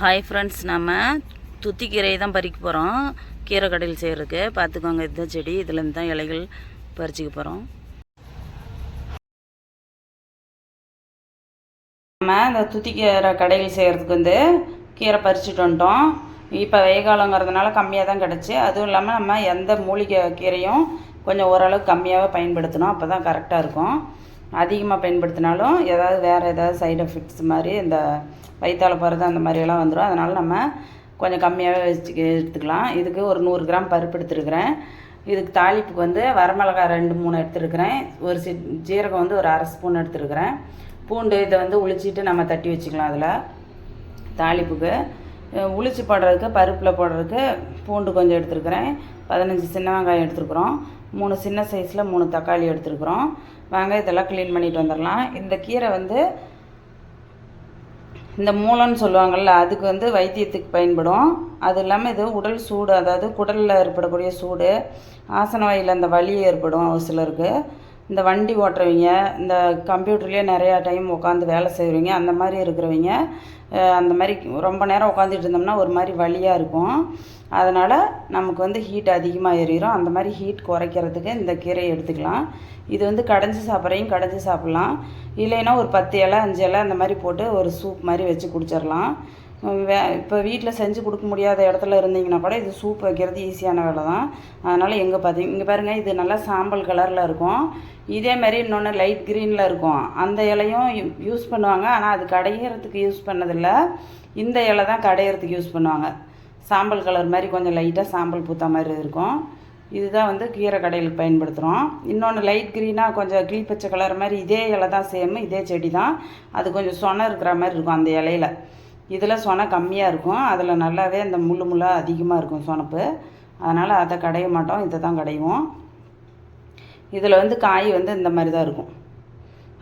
Hi friends நம்ம துத்தி கீரையை தான் பறிக்க போகிறோம் கீரை கடையில் செய்கிறதுக்கு பார்த்துக்கோங்க இதுதான் செடி. இதுலேருந்து தான் இலைகள் பறிச்சிக்க போகிறோம் நம்ம இந்த துத்தி கீரை கடையில் செய்கிறதுக்கு வந்து கீரை பறிச்சுட்டு வந்துட்டோம். இப்போ வெயில் காலங்கிறதுனால கம்மியாக தான் கிடச்சி. அதுவும் இல்லாமல் நம்ம எந்த மூலிகை கீரையும் கொஞ்சம் ஓரளவுக்கு கம்மியாகவே பயன்படுத்தணும். அப்போ தான் கரெக்டாக இருக்கும். அதிகமாக பயன்படுத்தினாலும் ஏதாவது வேறு ஏதாவது சைடு எஃபெக்ட்ஸ் மாதிரி இந்த வயிற்றால போகிறது அந்த மாதிரியெல்லாம் வந்துடும் அதனால் நம்ம கொஞ்சம் கம்மியாகவே வச்சு எடுத்துக்கலாம். இதுக்கு ஒரு நூறு கிராம் பருப்பு எடுத்துருக்குறேன். இதுக்கு தாளிப்புக்கு வந்து வரமிளகாய் ரெண்டு மூணு எடுத்துருக்குறேன். ஒரு சி ஜீரகம் வந்து ஒரு அரை ஸ்பூன் எடுத்துருக்குறேன். பூண்டு இதை வந்து உளிச்சிட்டு நம்ம தட்டி வச்சுக்கலாம் அதில். தாளிப்புக்கு. உளிச்சு போடுறதுக்கு பருப்பில் போடுறதுக்கு பூண்டு கொஞ்சம் எடுத்துருக்குறேன். பதினஞ்சு சின்ன வெங்காயம் எடுத்துருக்குறோம். மூணு சின்ன சைஸில் மூணு தக்காளி எடுத்துருக்குறோம். வெங்காயத்தெல்லாம் க்ளீன் பண்ணிட்டு வந்துடலாம் இந்த கீரை வந்து இந்த மூலம்னு சொல்லுவாங்கள்ல அதுக்கு வந்து வைத்தியத்துக்கு பயன்படும். அது இல்லாமல் இது உடல் சூடு அதாவது குடலில் ஏற்படக்கூடிய சூடு ஆசன வாயில் அந்த வலி ஏற்படும் ஒரு சிலருக்கு. இந்த வண்டி ஓட்டுறவங்க இந்த கம்ப்யூட்டர்லேயே நிறையா டைம் உட்காந்து வேலை செய்கிறவங்க அந்த மாதிரி இருக்கிறவங்க அந்த மாதிரி ரொம்ப நேரம் உட்காந்துட்டு இருந்தோம்னா ஒரு மாதிரி வலியாக இருக்கும். அதனால் நமக்கு வந்து ஹீட் அதிகமாக ஏறிடும் அந்த மாதிரி ஹீட் குறைக்கிறதுக்கு இந்த கீரையை எடுத்துக்கலாம். இது வந்து கடைஞ்சி சாப்பிட்றையும் கடைஞ்சி சாப்பிட்லாம். இல்லைன்னா ஒரு பத்து இலை அஞ்சு இலை அந்த மாதிரி போட்டு ஒரு சூப் மாதிரி வச்சு குடிச்சிடலாம். வே இப்போ வீட்டில் செஞ்சு கொடுக்க முடியாத இடத்துல இருந்தீங்கன்னா கூட இது சூப் வைக்கிறது ஈஸியான வேலை தான். அதனால் எங்கே பார்த்தீங்க இங்கே பாருங்கள் இது நல்லா சாம்பல் கலரில் இருக்கும். இதே மாதிரி இன்னொன்று லைட் க்ரீனில் இருக்கும். அந்த இலையும் யூஸ் பண்ணுவாங்க. ஆனால் அது கடையிறதுக்கு யூஸ் பண்ணதில்லை. இந்த இலை தான் கடையிறதுக்கு யூஸ் பண்ணுவாங்க. சாம்பல் கலர் மாதிரி கொஞ்சம் லைட்டாக சாம்பல் பூத்தா மாதிரி இருக்கும். இதுதான் வந்து கீரை கடையில் பயன்படுத்துகிறோம் இன்னொன்று லைட் க்ரீனாக கொஞ்சம் கிளி பச்சை கலர் மாதிரி இதே இலை தான் சேம் இதே செடி தான். அது கொஞ்சம் சொன இருக்கிற மாதிரி இருக்கும் அந்த இலையில. இதில் சொனை கம்மியாக இருக்கும். அதில் நல்லாவே அந்த முள்ளு முள்ளாக அதிகமாக இருக்கும் சொனப்பு. அதனால் அதை கடைய மாட்டோம் இதை தான் கடைவோம். இதில் வந்து காய் வந்து இந்த மாதிரி தான் இருக்கும்.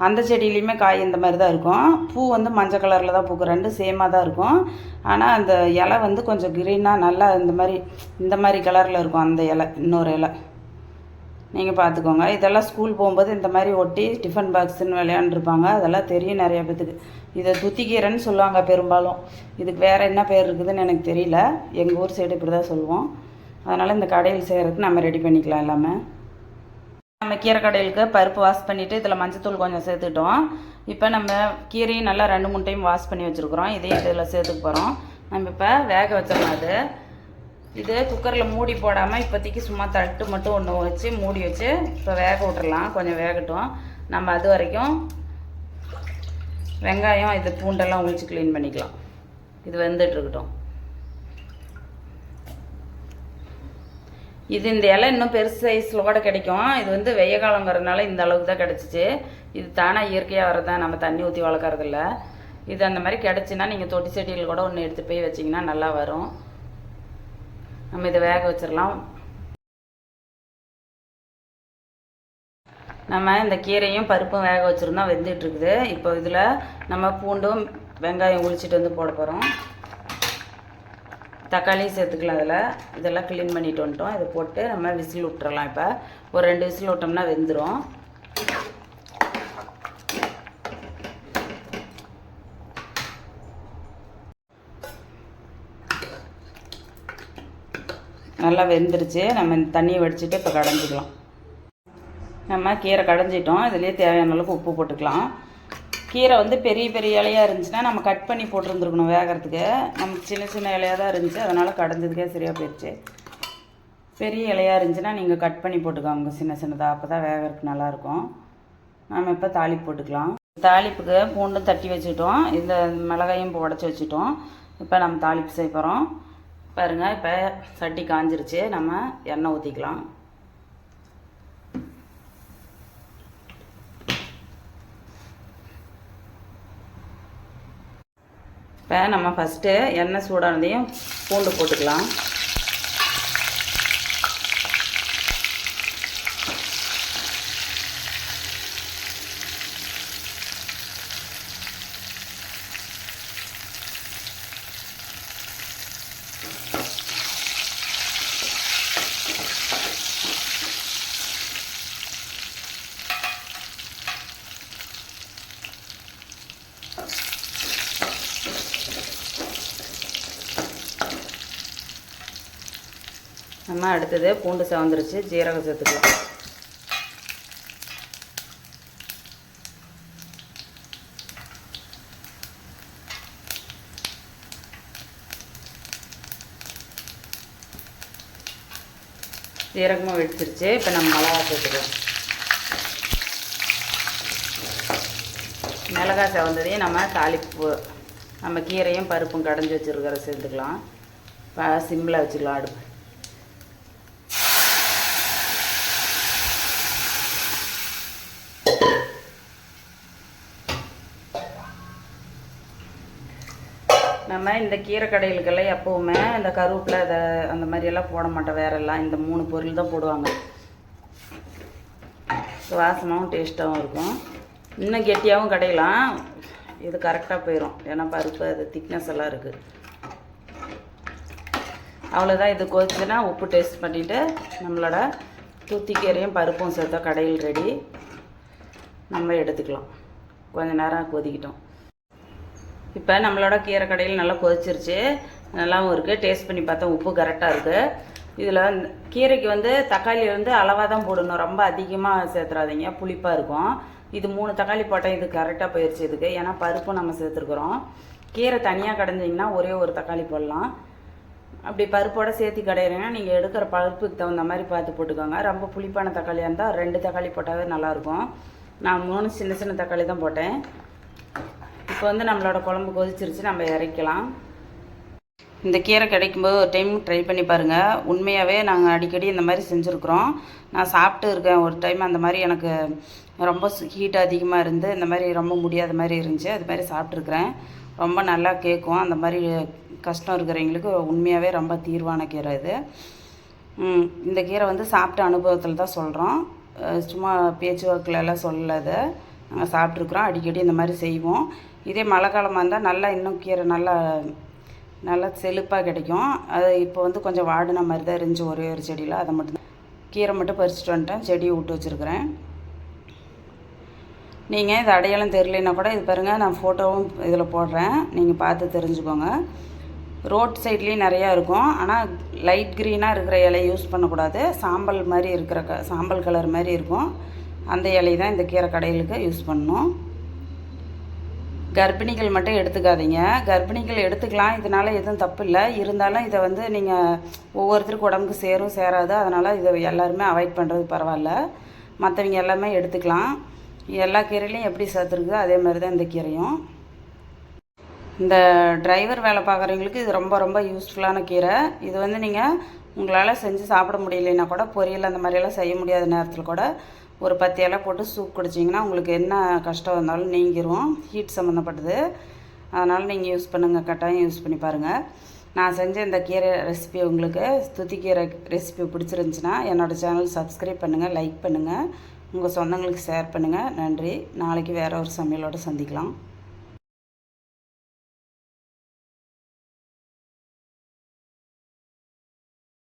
அந்த செடியிலையுமே காய் இந்த மாதிரி தான் இருக்கும். பூ வந்து மஞ்சள் கலரில் தான் பூக்கும். ரெண்டும் சேமாக தான் இருக்கும். ஆனால் அந்த இலை வந்து கொஞ்சம் க்ரீனாக நல்லா இந்த மாதிரி இந்த மாதிரி கலரில் இருக்கும் அந்த இலை இன்னொரு இலை. நீங்கள் பார்த்துக்கோங்க இதெல்லாம் ஸ்கூல் போகும்போது இந்த மாதிரி ஒட்டி டிஃபன் பாக்ஸுன்னு விளையாண்டுருப்பாங்க. அதெல்லாம் தெரியும் நிறைய பேத்துக்கு. இதை துத்திக்கீரைன்னு சொல்லுவாங்க பெரும்பாலும். இதுக்கு வேறு என்ன பேர் இருக்குதுன்னு எனக்கு தெரியல. எங்கள் ஊர் சைடு இப்படி தான் சொல்லுவோம். அதனால் இந்த கடையில் செய்கிறதுக்கு நம்ம ரெடி பண்ணிக்கலாம் எல்லாமே. நம்ம கீரை கடையிலுக்கு பருப்பு வாஷ் பண்ணிவிட்டு இதில் மஞ்சத்தூள் கொஞ்சம் சேர்த்துட்டோம். இப்போ நம்ம கீரையும் நல்லா ரெண்டு மூணு டைம் வாஷ் பண்ணி வச்சுருக்குறோம். இதையும் இதில் சேர்த்துக்க போகிறோம் நம்ம இப்போ வேக வச்சிடலாம் அது? இது குக்கரில் மூடி போடாமல் இப்போதைக்கு சும்மா தட்டு மட்டும் ஒன்று வச்சு மூடி வச்சு இப்போ வேக விட்றலாம் கொஞ்சம் வேகட்டும். நம்ம அது வரைக்கும் வெங்காயம் இது பூண்டெல்லாம் உளிச்சு க்ளீன் பண்ணிக்கலாம். இது வெந்துட்டுருக்கட்டும். இது இந்த இலை இன்னும் பெருசு சைஸில் கூட கிடைக்கும். இது வந்து வெய்ய காலங்கிறதுனால இந்த அளவுக்கு தான் கிடச்சிச்சு. இது தானாக இயற்கையாக வரதான் நம்ம தண்ணி ஊற்றி வளர்க்குறதில்ல. இது அந்த மாதிரி கிடச்சின்னா நீங்கள் தொட்டி செடியில் கூட ஒன்று எடுத்து போய் வச்சிங்கன்னா நல்லா வரும். நம்ம இதை வேக வச்சிடலாம் நம்ம இந்த கீரையும் பருப்பும் வேக வச்சுருந்தோம் வெந்துட்டுருக்குது இப்போ இதில் நம்ம பூண்டும் வெங்காயம் உளிச்சிட்டு வந்து போட போகிறோம் தக்காளியும் சேர்த்துக்கலாம் அதில் இதெல்லாம் க்ளீன் பண்ணிட்டு வந்துட்டோம். இதை போட்டு நம்ம விசில் விட்டுறலாம் இப்போ. ஒரு ரெண்டு விசில் விட்டோம்னா வெந்துடும் நல்லா வெந்துருச்சு. நம்ம இந்த தண்ணியை வடிச்சிட்டு இப்போ கடைஞ்சிக்கலாம். நம்ம கீரை கடைஞ்சிட்டோம். இதுலேயே தேவையான அளவுக்கு உப்பு போட்டுக்கலாம். கீரை வந்து பெரிய பெரிய இலையாக இருந்துச்சுன்னா நம்ம கட் பண்ணி போட்டிருந்துருக்கணும் வேகிறதுக்கு. நமக்கு சின்ன சின்ன இலையாக தான் இருந்துச்சு. அதனால் கடைஞ்சதுக்கே சரியாக போயிடுச்சு பெரிய இலையாக இருந்துச்சுன்னா நீங்கள் கட் பண்ணி போட்டுக்கோங்க சின்ன சின்னதாக அப்போ தான் வேகிறதுக்கு நல்லாயிருக்கும் நம்ம இப்போ தாளிப்பு போட்டுக்கலாம். தாளிப்புக்கு பூண்டும் தட்டி வச்சுட்டோம். இந்த மிளகாயும் இப்போ உடச்சி வச்சுட்டோம். இப்போ நம்ம தாளிப்பு செய்ய போகிறோம் பாருங்கள் இப்போ சட்டி காஞ்சிருச்சு. நம்ம எண்ணெய் ஊற்றிக்கலாம் இப்போ நம்ம ஃபஸ்ட்டு எண்ணெய் சூடானதையும் பூண்டு போட்டுக்கலாம். நம்ம அடுத்தது பூண்டு சவந்துருச்சு ஜீரகம் சேர்த்துக்கலாம். ஜீரகமாக வெடிச்சிருச்சு இப்போ நம்ம மிளகா சேர்த்துக்கலாம். மிளகாய் செவந்ததையும் நம்ம தாளிப்பு நம்ம கீரையும் பருப்பும் கடைஞ்சி வச்சுருக்கிற சேர்த்துக்கலாம். இப்போ சிம்மில் வச்சுக்கலாம் அடுப்பு. நம்ம இந்த கீரை கடைகளுக்கெல்லாம் எப்போவுமே இந்த கருவேப்பிலை அதை அந்த மாதிரியெல்லாம் போட மாட்டோம் வேறெல்லாம் இந்த மூணு பொருள் தான் போடுவாங்க. வாசமாகவும் டேஸ்ட்டாகவும் இருக்கும். இன்னும் கெட்டியாகவும் கடையலாம். இது கரெக்டாக போயிடும் ஏன்னா பருப்பு அது திக்னஸ் எல்லாம் இருக்குது அவ்வளோதான் இது கொதிச்சுன்னா உப்பு டேஸ்ட் பண்ணிவிட்டு நம்மளோட தூத்திக்கீரையும் பருப்பும் சேர்த்தா கடையில் ரெடி நம்ம எடுத்துக்கலாம். கொஞ்சம் நேரம் கொதிக்கிட்டோம். இப்போ நம்மளோட கீரை கடையில் நல்லா கொதிச்சிருச்சு. நல்லாவும் இருக்குது டேஸ்ட் பண்ணி பார்த்தா உப்பு கரெக்டாக இருக்குது இதில் கீரைக்கு வந்து தக்காளி வந்து அளவாக தான் போடணும். ரொம்ப அதிகமாக சேர்த்துறாதீங்க. புளிப்பாக இருக்கும். இது மூணு தக்காளி போட்டால் இது கரெக்டாக போயிடுச்சு இதுக்கு. ஏன்னா பருப்பு நம்ம சேர்த்துருக்குறோம். கீரை தனியாக கடைஞ்சிங்கன்னா ஒரே ஒரு தக்காளி போடலாம். அப்படி பருப்போட சேர்த்து கடையிறீங்கன்னா நீங்கள் எடுக்கிற பருப்புக்கு தகுந்த மாதிரி பார்த்து போட்டுக்கோங்க. ரொம்ப புளிப்பான தக்காளியாக இருந்தால் ரெண்டு தக்காளி போட்டாவே நல்லாயிருக்கும் நான் மூணு சின்ன சின்ன தக்காளி தான் போட்டேன். இப்போ வந்து நம்மளோட குழம்பு கொதிச்சிருச்சு நம்ம இறக்கலாம். இந்த கீரை கிடைக்கும்போது ஒரு டைம் ட்ரை பண்ணி பாருங்கள் உண்மையாகவே நாங்கள் அடிக்கடி இந்த மாதிரி செஞ்சுருக்குறோம். நான் சாப்பிட்டு இருக்கேன். ஒரு டைம் அந்த மாதிரி எனக்கு ரொம்ப ஹீட் அதிகமாக இருந்து இந்த மாதிரி ரொம்ப முடியாத மாதிரி இருந்துச்சு. அது மாதிரி சாப்பிட்ருக்குறேன் ரொம்ப நல்லா கேட்கும். அந்த மாதிரி கஷ்டம் இருக்கிறவங்களுக்கு உண்மையாகவே ரொம்ப தீர்வான கீரை இது. இந்த கீரை வந்து சாப்பிட்ட அனுபவத்தில் தான் சொல்கிறோம் சும்மா பேச்சு வாக்குல எல்லாம் சொல்லல நாங்கள் சாப்பிட்ருக்குறோம் அடிக்கடி இந்த மாதிரி செய்வோம். இதே மழை காலமாக இருந்தால் நல்லா இன்னும் கீரை நல்லா நல்லா செழிப்பாக கிடைக்கும். அது இப்போ வந்து கொஞ்சம் வாடின மாதிரி தான் இருந்துச்சு ஒரே ஒரு செடியில். அதை மட்டும் கீரை மட்டும் பறிச்சுட்டு வந்துட்டேன். செடியை விட்டு வச்சுருக்கிறேன். நீங்கள் இது அடையாளம் தெரியலனா கூட இது பாருங்கள் நான் ஃபோட்டோவும் இதில் போடுறேன். நீங்கள் பார்த்து தெரிஞ்சுக்கோங்க. ரோட் சைட்லேயும் நிறையா இருக்கும். ஆனால் லைட் க்ரீனாக இருக்கிற இலையை யூஸ் பண்ணக்கூடாது. சாம்பல் மாதிரி இருக்கிற க சாம்பல் கலர் மாதிரி இருக்கும். அந்த இலையை தான் இந்த கீரை கடைகளுக்கு யூஸ் பண்ணணும். கர்ப்பிணிகள் மட்டும் எடுத்துக்காதீங்க. கர்ப்பிணிகள் எடுத்துக்கலாம். இதனால் எதுவும் தப்பு இல்லை இருந்தாலும் இதை வந்து நீங்கள் ஒவ்வொருத்தருக்கும் உடம்புக்கு சேரும் சேராது. அதனால் இதை எல்லாருமே அவாய்ட் பண்ணுறது பரவாயில்ல. மற்றவங்க எல்லாமே எடுத்துக்கலாம். எல்லா கீரையிலையும் எப்படி சேர்த்துருக்குதோ அதே மாதிரி தான் இந்த கீரையும். இந்த டிரைவர் வேலை பார்க்குறவங்களுக்கு இது ரொம்ப ரொம்ப யூஸ்ஃபுல்லான கீரை. இது வந்து நீங்கள் உங்களால் செஞ்சு சாப்பிட முடியலைன்னா கூட பொரியல் அந்த மாதிரியெல்லாம் செய்ய முடியாத நேரத்தில் கூட ஒரு பத்து இலை போட்டு சூப் குடிச்சிங்கன்னா உங்களுக்கு என்ன கஷ்டம் வந்தாலும் நீங்கிரும். ஹீட் சம்மந்தப்பட்டது அதனால் நீங்கள் யூஸ் பண்ணுங்கள் கட்டாயம் யூஸ் பண்ணி பாருங்கள் நான் செஞ்ச இந்த கீரை ரெசிபி உங்களுக்கு துத்திக்கீரை ரெசிபி பிடிச்சிருந்துச்சின்னா என்னோடய சேனல் சப்ஸ்கிரைப் பண்ணுங்கள் லைக் பண்ணுங்கள் உங்கள் சொந்தங்களுக்கு ஷேர் பண்ணுங்கள் நன்றி. நாளைக்கு வேறு ஒரு சமையலோடு சந்திக்கலாம்.